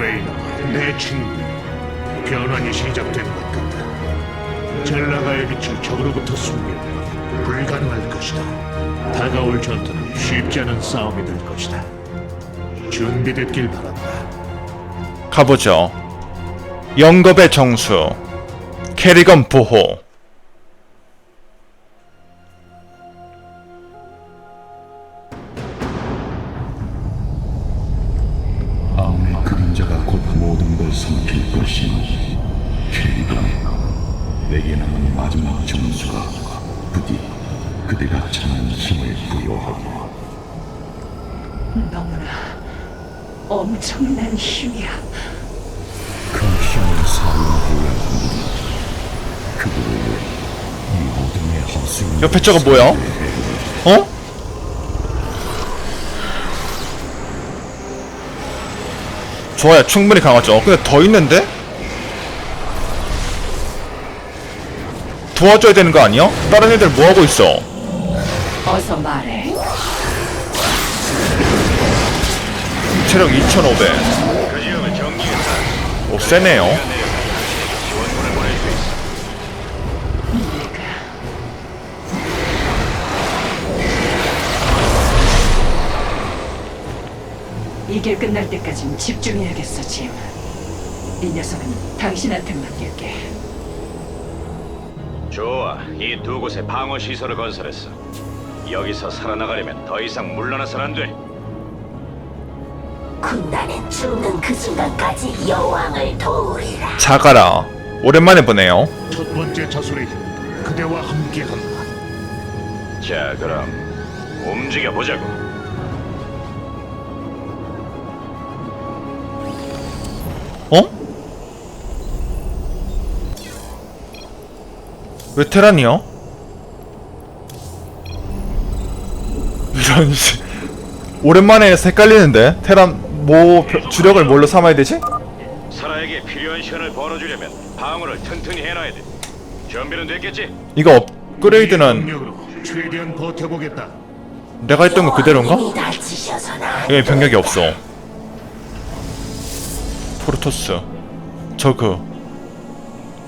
레이너, 내 친구. 변환이 시작된 것 같다. 젤라가의 빛을 적으로부터 숨기는 불가능할 것이다. 다가올 전투는 쉽지 않은 싸움이 될 것이다. 준비됐길 바란다. 가보죠. 영겁의 정수. 캐리건 보호. 옆에 저거 뭐야? 어? 좋아요. 충분히 강하죠. 근데 더 있는데? 도와줘야 되는 거 아니야? 다른 애들 뭐 하고 있어? 어서 말해. 체력 2,500. 오, 세네요. 이게 끝날 때까진 집중해야겠어, 짐. 이 녀석은 당신한테 맡길게. 좋아, 이 두 곳에 방어 시설을 건설했어. 여기서 살아나가려면 더 이상 물러나선 안 돼. 군단은 죽는 그 순간까지 여왕을 도우리라. 자가라. 오랜만에 보네요. 첫 번째 힘, 그대와 함께한다. 자, 그럼 움직여 보자고. 왜 테란이야? 이런 씨. 오랜만에 헷갈리는데 테란 뭐 벼- 주력을 뭘로 삼아야 되지? 사라에게 필요한 시간을 벌어주려면 방어를 튼튼히 해놔야 돼. 준비는 됐겠지? 이거 업그레이드는 최대한 버텨보겠다. 내가 했던 거 그대로인가? 여기 병력이 없어. 프로토스. 저그.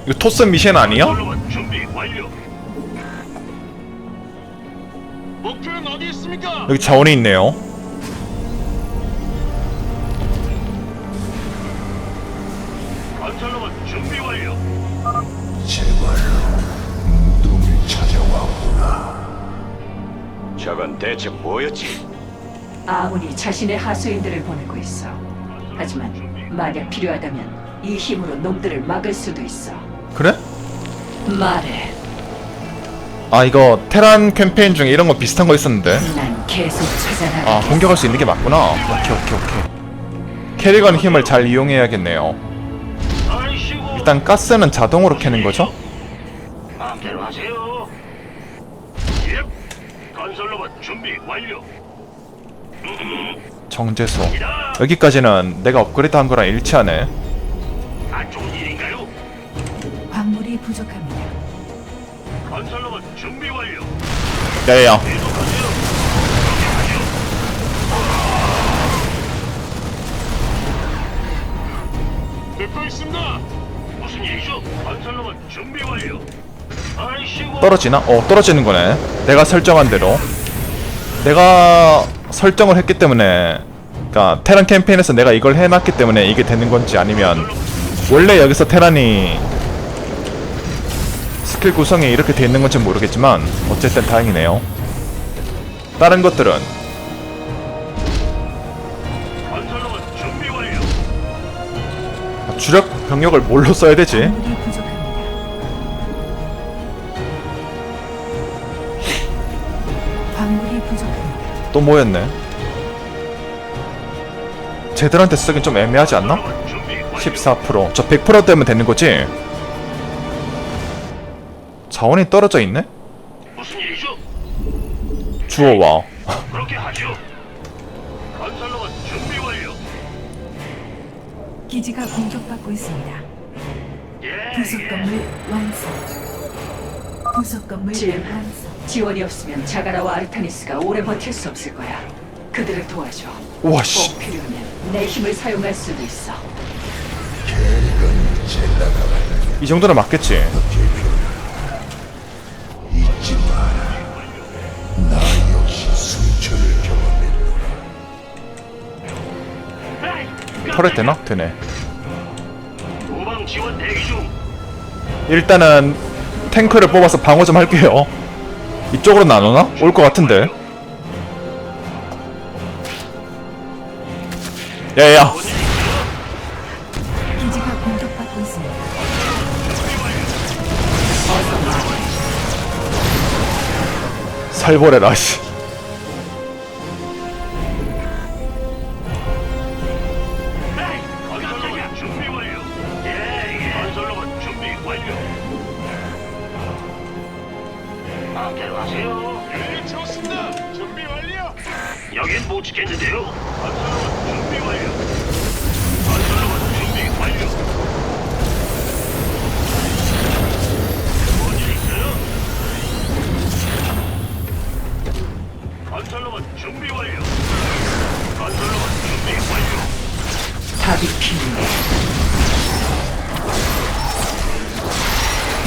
이거 토스 미션 아니야? 준비 완료. 목표는 어디 있습니까? 여기 자원이 있네요. 준비 완료. 제발 저건 대체 뭐였지? 아무니 자신의 하수인들을 보내고 있어. 하지만 만약 필요하다면 이 힘으로 놈들을 막을 수도 있어. 그래? 말해. 아 이거 테란 캠페인 중에 이런 거 비슷한 거 있었는데. 난 계속. 아 공격할 수 있는 게 맞구나. 오케이 오케이 오케이. 캐리건 힘을 잘 이용해야겠네요. 일단 가스는 자동으로 캐는 거죠? 마음대로 하세요. 예. 건설로만 준비 완료. 정제소. 여기까지는 내가 업그레이드 한 거랑 일치하네. 건설로만 준비 완료. 야야야. 계속하세요. 듣고 있습니다. 무슨 일이죠? 건설로만 준비 완료. 아이씨고. 떨어지나? 어 떨어지는 거네. 내가 설정한 대로. 내가 설정을 했기 때문에 그니까 테란 캠페인에서 내가 이걸 해놨기 때문에 이게 되는 건지 아니면 원래 여기서 테란이 스킬 구성이 이렇게 돼 있는 건지 모르겠지만 어쨌든 다행이네요. 다른 것들은 완료. 주력 병력을 뭘로 써야 되지? 또 뭐였네? 쟤들한테 쓰긴 좀 애매하지 않나? 건설로만 준비 완료. 14%. 저 100% 되면 되는 거지? 자원이 떨어져 있네? 무슨 일이죠? 주워와. 그렇게 하죠. 건설로만 준비 완료. 기지가 공격받고 있습니다. 예. 부속 건물 완성. 부속 건물 질. 완성. 지원이 없으면 자가라와 아르타니스가 오래 버틸 수 없을 거야. 그들을 도와줘. 우와 씨. 꼭 필요하면 내 힘을 사용할 수도 있어. 이 정도는 맞겠지 털에 되나? 되네 후방 지원 대기 중. 일단은 탱크를 뽑아서 방어 좀 할게요 이쪽으로 나누나? 올 것 같은데 야야 기지가 공격받고 있습니다. 살벌해라 씨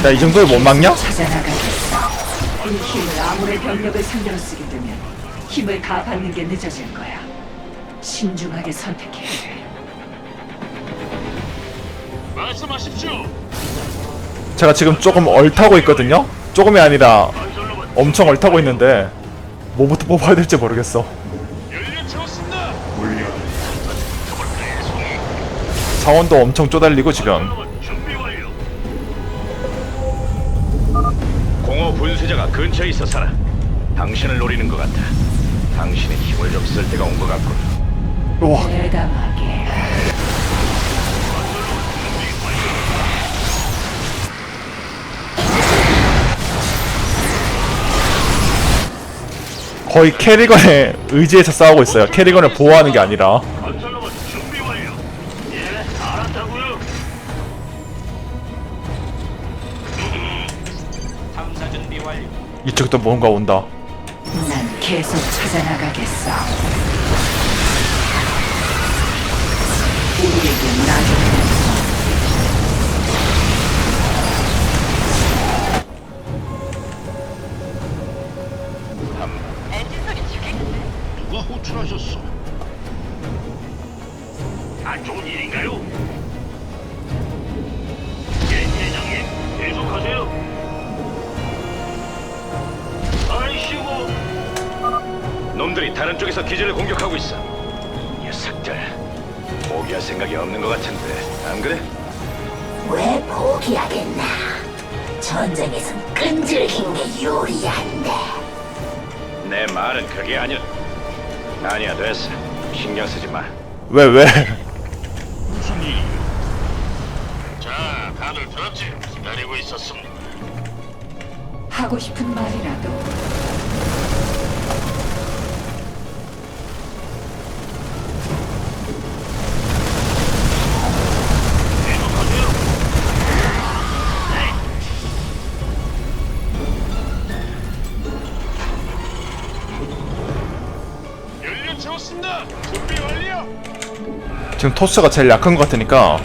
야 이 정도에 못 막냐? 찾아나가겠어. 이 힘을 아무의 병력을 상대로 쓰게 되면 힘을 다 받는 게 늦어질 거야. 신중하게 선택해야 돼. 말씀하십시오. 제가 지금 조금 얼타고 있거든요? 조금이 아니라 건설로봇 엄청 얼타고 있는데 뭐부터 뽑아야 될지 모르겠어 연료 채웠습니다. 자원도 엄청 쪼달리고 지금 분쇄자가 근처에 있어서라. 당신을 노리는 것 같아. 당신의 힘을 좀 쓸 때가 온 것 같군. 우와 대담하게. 거의 캐리건에 의지해서 싸우고 있어요 캐리건을 보호하는 게 아니라 이쪽도 뭔가 온다 난 계속 찾아나가겠어. 우리에게 나중 말은 그게 아니야. 아니야, 됐어. 신경 쓰지 마. 왜 왜? 무슨 일이야? 자, 다들 들었지? 기다리고 있었습니다. 하고 싶은 말이라도 지금 토스가 제일 약한 것 같으니까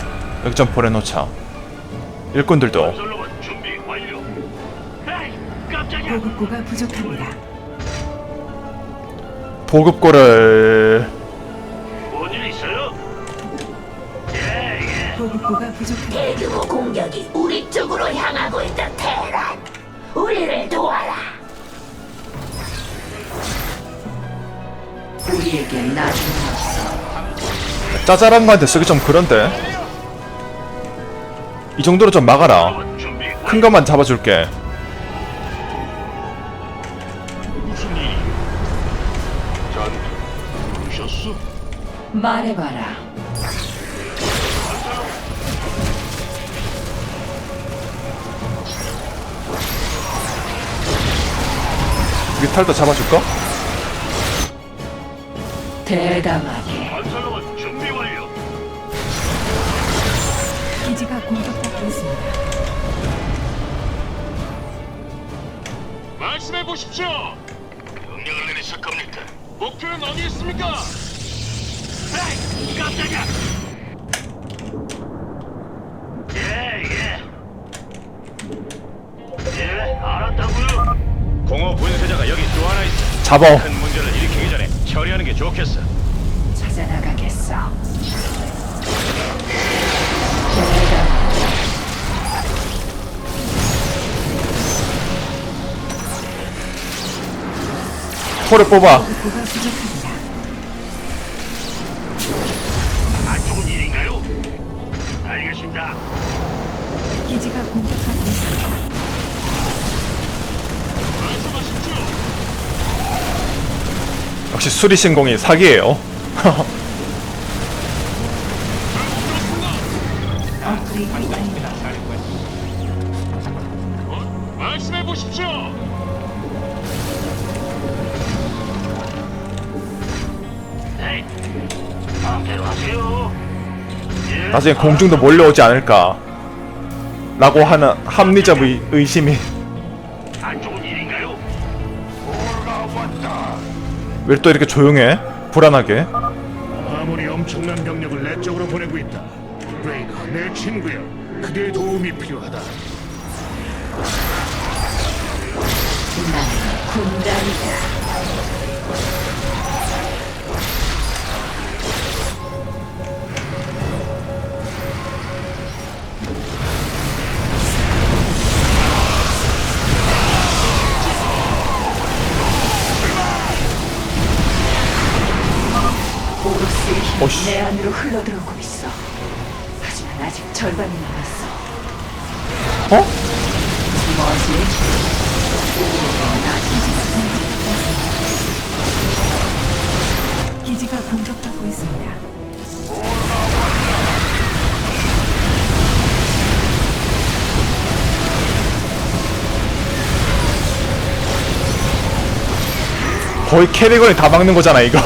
여기 좀 보내놓자 일꾼들도 건설로봇 준비 완료. 에이, 깜짝이야. 보급고가 부족합니다. 보급고를 뭔일 있어요? 예. 보급고가 부족합니다. 대규모 공격이 우리 쪽으로 향하고 있다, 테란. 우리를 도와라. 우리에게 나중에. 짜잘한 거한테 쓰기 좀 그런데 이 정도로 좀 막아라. 큰 것만 잡아줄게? 말해봐라. 뮤탈도 잡아줄까? 대담하게. 보십시오. 명령을 내리실 겁니까? 목표는 어디 있습니까? 에이, 깜짝이야. 예, 예. 예, 알았다고요. 공허 분쇄자가 여기 또 하나 있어. 잡어. 큰 문제를 일으키기 전에 처리하는 게 좋겠어. 찾아나가겠어. 콜을 뽑아. 안 좋은 일인가요? 알겠습니다. 기지가 공격받고 있습니다. 역시 수리신공이 사기예요 나중에 공중도 몰려오지 않을까 라고 하는 합리적 의, 의심이 안 좋은 일인가요? 왜또 이렇게 조용해? 불안하게 아무리 엄청난 병력을 내 쪽으로 보내고 있다. 레이너, 내 친구여. 그대의 도움이 필요하다. 난 군단이다. 어이씨. 내 안으로 흘러들어오고 있어. 하지만 아직 절반이 남았어. 어? 뭐지? 기지가 공격받고 있습니다. 거의 캐리건이 다 막는 거잖아 이거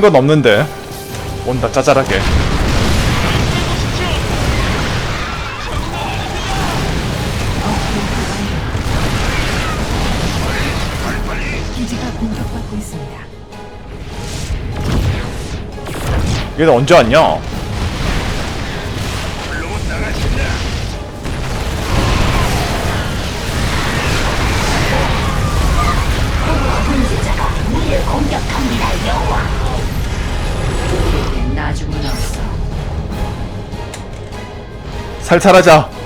큰 건 없는데 온다 짜잘하게. 얘는 언제 왔냐? 살살하자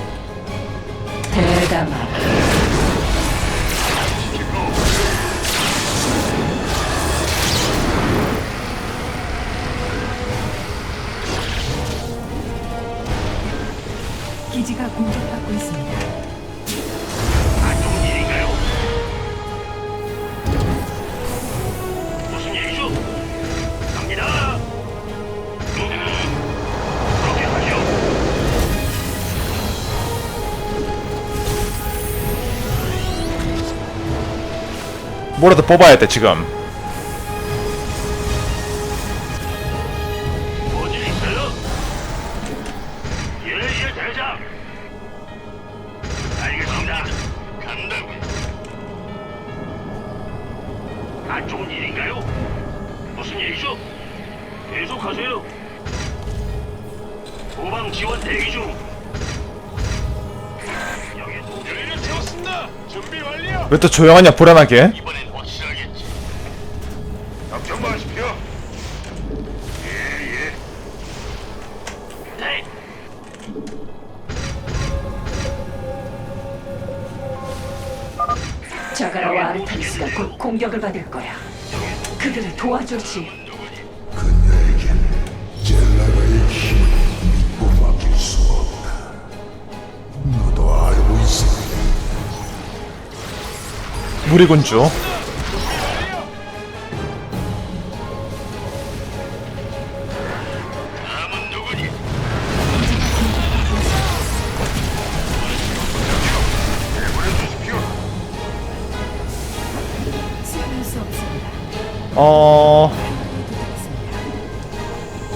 뭐라도 뽑아야 돼 지금 뭔일 있어요? 예, 예, 대장. 알겠습니다. 간다고요. 안 좋은 일인가요? 무슨 일이죠? 계속하세요. 후방 지원 대기 중. 여기 연료 채웠습니다. 준비 완료. 왜 또 조용하냐 불안하게 그들을 도와주지. 그녀에겐 젤라가의 힘을 믿고 맡길 수 없다. 너도 알고 있어. 무리군주 어...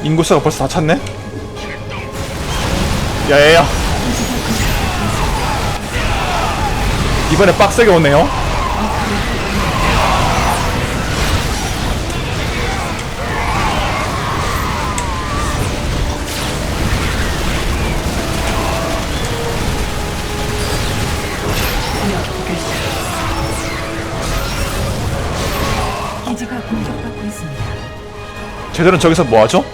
인구수가 벌써 다 찼네? 야야야 이번에 빡세게 오네요 기지가 공격받고 있습니다. 쟤들은 저기서 뭐 하죠?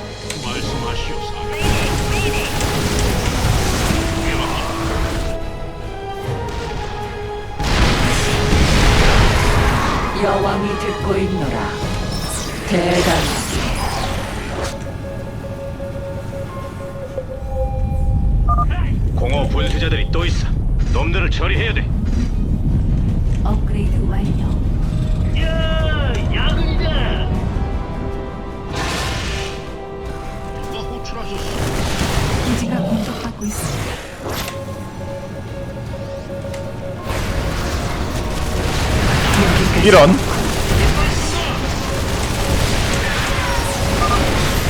이런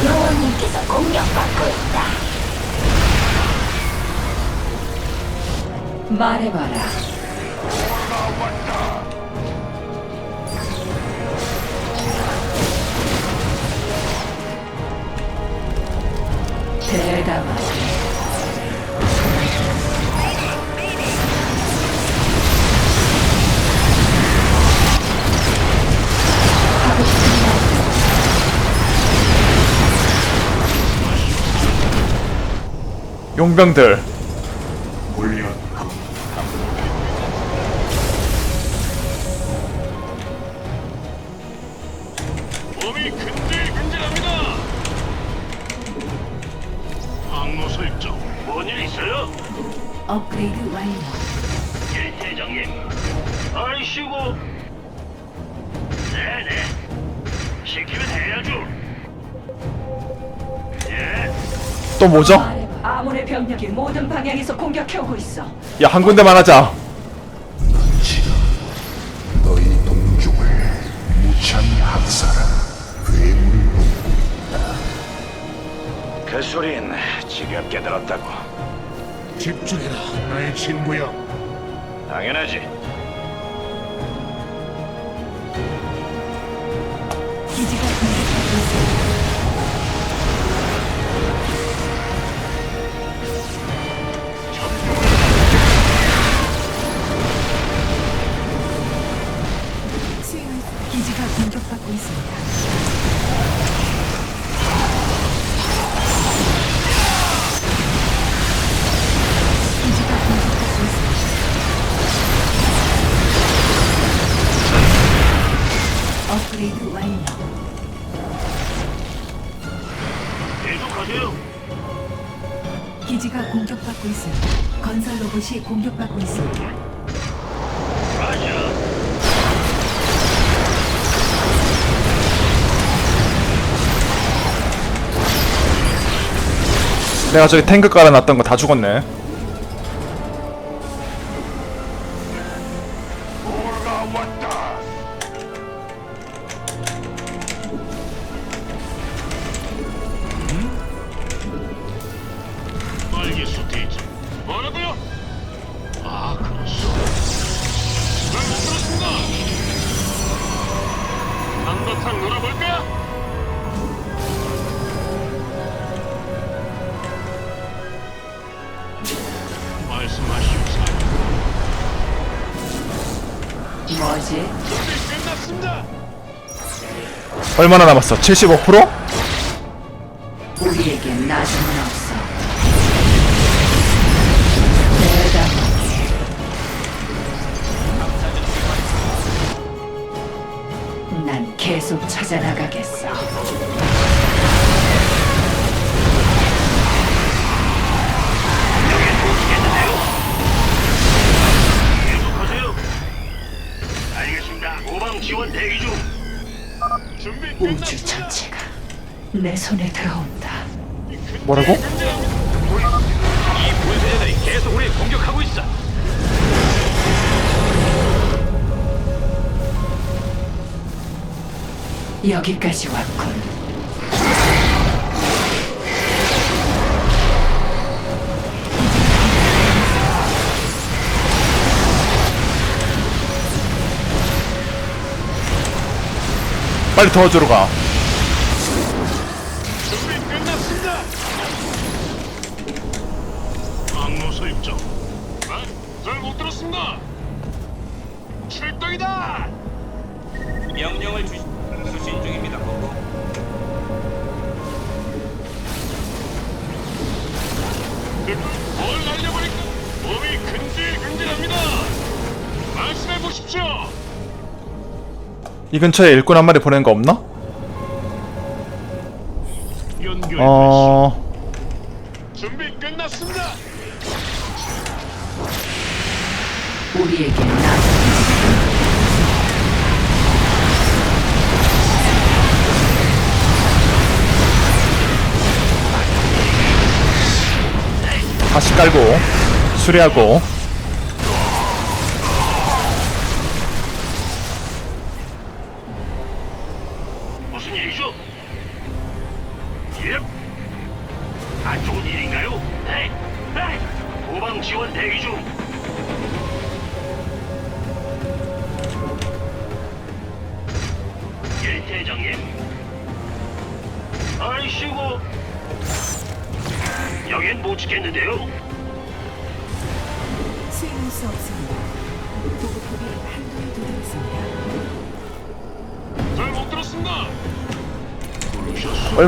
여왕님께서 공격받고 있다. 말해봐라. 용병들 물론 몸이 근질근질합니다. 항로 설정. 뭔일 있어요? 업그레이드 완료. 예, 대장님. 아이씨고. 네네. 시키면 해야죠. 예. 또 뭐죠? 아몬의 병력이 모든 방향에서 공격해오고 있어. 야 한 군데만 하자 지금 너희 동족을 무참히 학살한 괴물을 그 소린 지금 깨달았다고. 집중해라, 나의 친구여. 당연하지. 공격받고 있습니다. 건설 로봇이 공격받고 있습니다. 라자. 내가 저기 탱크 깔아놨던 거 다 죽었네 끝났습니다. 얼마나 남았어? 75%? 뭐라고? 여기까지 왔군. 빨리 도와주러 가. 이 근처에 일꾼 한 마리 보내는 거 없나? 어... 준비 끝났습니다. 우리에게 나 다시 깔고 수리하고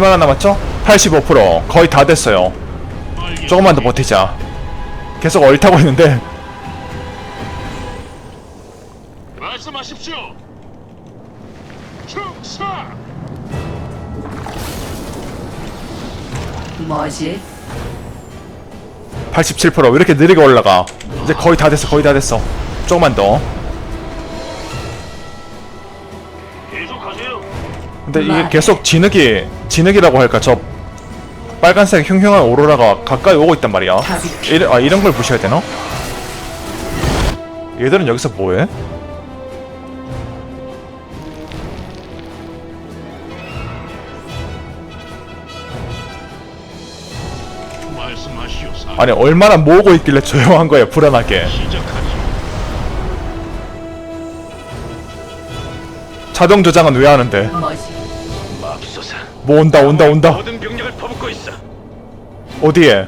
얼마나 남았죠? 85% 거의 다 됐어요 조금만 더 버티자 계속 얼타고 있는데 말씀하십시오. 축사. 뭐지? 87%왜 이렇게 느리게 올라가 이제 거의 다 됐어 거의 다 됐어 조금만 더 근데 이게 말. 계속 진흙이 진흙이라고 할까? 저 빨간색 흉흉한 오로라가 가까이 오고 있단 말이야. 이런, 아 이런 걸 무시해야 되나? 얘들은 여기서 뭐해? 아니 얼마나 모으고 있길래 조용한 거야 불안하게. 자동 저장은 왜 하는데 뭐 온다 온다 온다 모든 병력을 퍼붓고 있어. 어디에?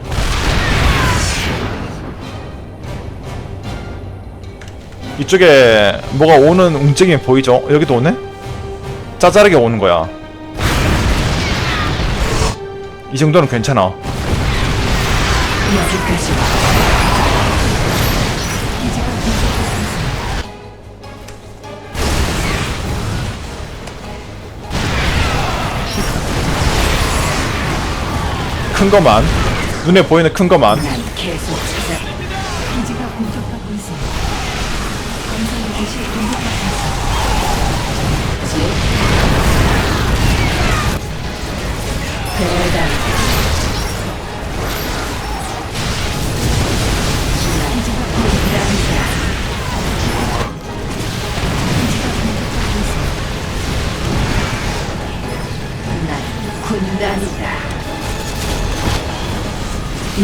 이쪽에 뭐가 오는 움직임이 보이죠? 여기도 오네? 짜잘하게 오는 거야 이 정도는 괜찮아 여기까지 큰 거만. 눈에 보이는 큰 거만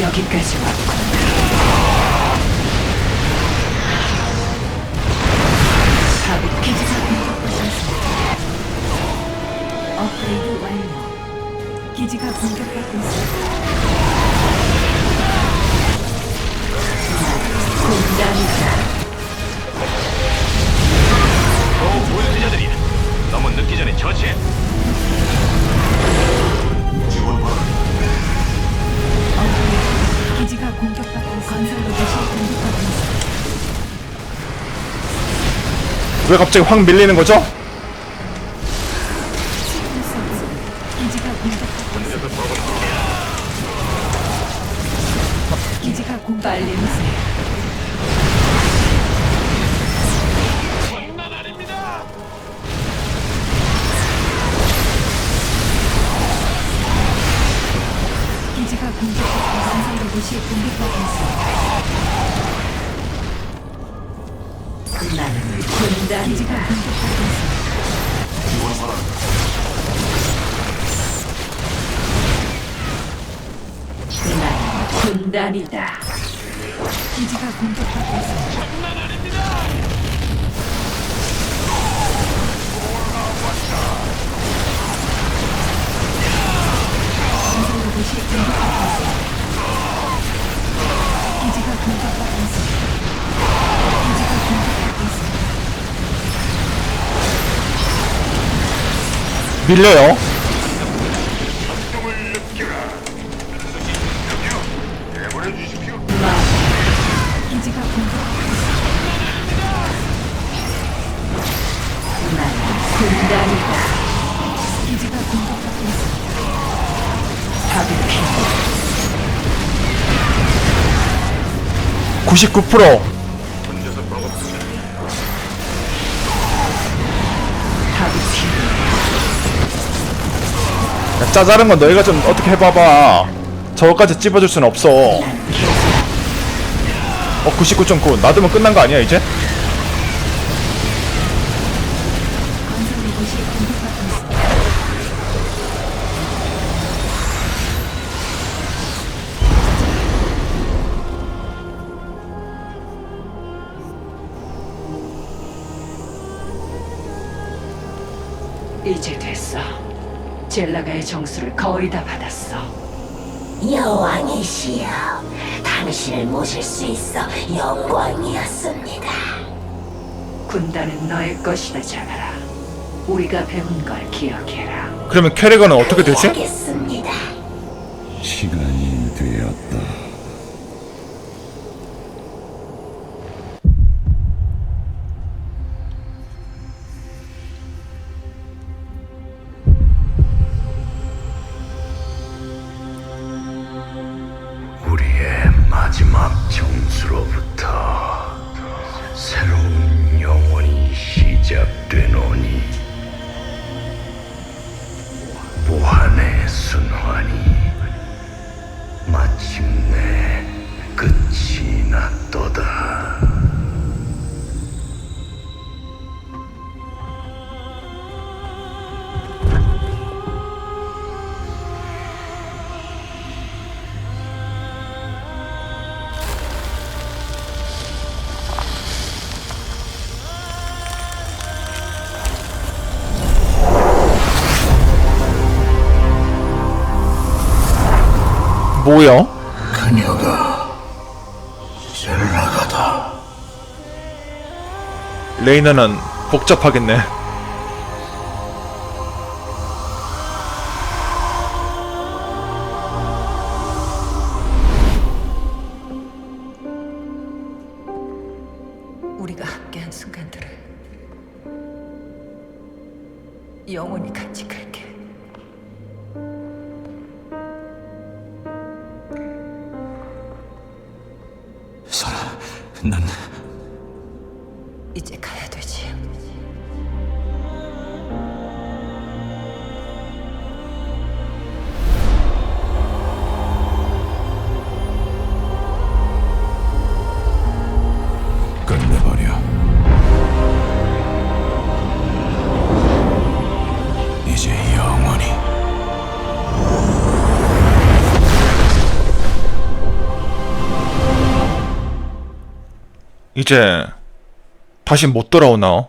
여기까지 왔군. 왜 갑자기 확 밀리는 거죠? 기지가 공격받고. 말이다. 기지가 공격하고 있어. 장난 아닙니다. 밀려요. 99%. 답이 필요. 야, 짜잘한 건 너희가 좀 어떻게 해봐봐. 저거까지 찝어줄 순 없어. 어, 99.9. 놔두면 끝난 거 아니야, 이제? 이제 됐어. 젤라가의 정수를 거의 다 받았어. 여왕이시여, 당신을 모실 수 있어 영광이었습니다. 군단은 너의 것이다, 자가라. 우리가 배운 걸 기억해라. 그러면 캐리건은 어떻게 되지? 하겠습니다. 시간이 되었다. 무한 뭐야? 그녀가 젤라가다. 레이너는 복잡하겠네. 우리가 함께한 순간들을 영원히 간직할게. 이제 다시 못 돌아오나?